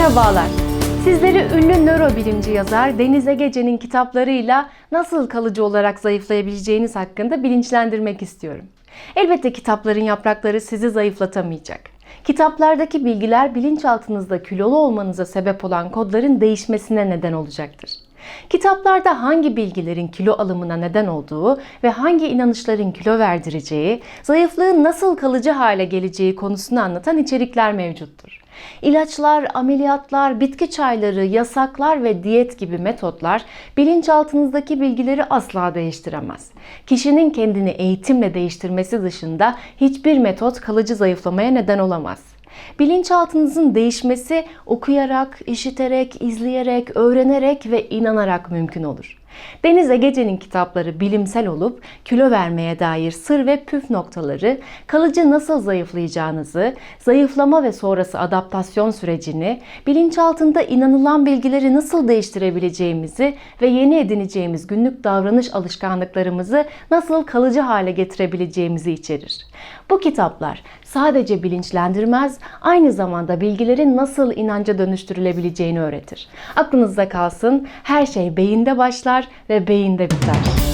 Merhabalar. Sizleri ünlü nörobilimci yazar Deniz Egece'nin kitaplarıyla nasıl kalıcı olarak zayıflayabileceğiniz hakkında bilinçlendirmek istiyorum. Elbette kitapların yaprakları sizi zayıflatamayacak. Kitaplardaki bilgiler bilinçaltınızda kilolu olmanıza sebep olan kodların değişmesine neden olacaktır. Kitaplarda hangi bilgilerin kilo alımına neden olduğu ve hangi inanışların kilo verdireceği, zayıflığın nasıl kalıcı hale geleceği konusunu anlatan içerikler mevcuttur. İlaçlar, ameliyatlar, bitki çayları, yasaklar ve diyet gibi metotlar bilinçaltınızdaki bilgileri asla değiştiremez. Kişinin kendini eğitimle değiştirmesi dışında hiçbir metot kalıcı zayıflamaya neden olamaz. Bilinçaltınızın değişmesi okuyarak, işiterek, izleyerek, öğrenerek ve inanarak mümkün olur. Deniz Egece'nin kitapları bilimsel olup kilo vermeye dair sır ve püf noktaları, kalıcı nasıl zayıflayacağınızı, zayıflama ve sonrası adaptasyon sürecini, bilinçaltında inanılan bilgileri nasıl değiştirebileceğimizi ve yeni edineceğimiz günlük davranış alışkanlıklarımızı nasıl kalıcı hale getirebileceğimizi içerir. Bu kitaplar sadece bilinçlendirmez, aynı zamanda bilgilerin nasıl inanca dönüştürülebileceğini öğretir. Aklınızda kalsın, her şey beyinde başlar ve beyinde biter.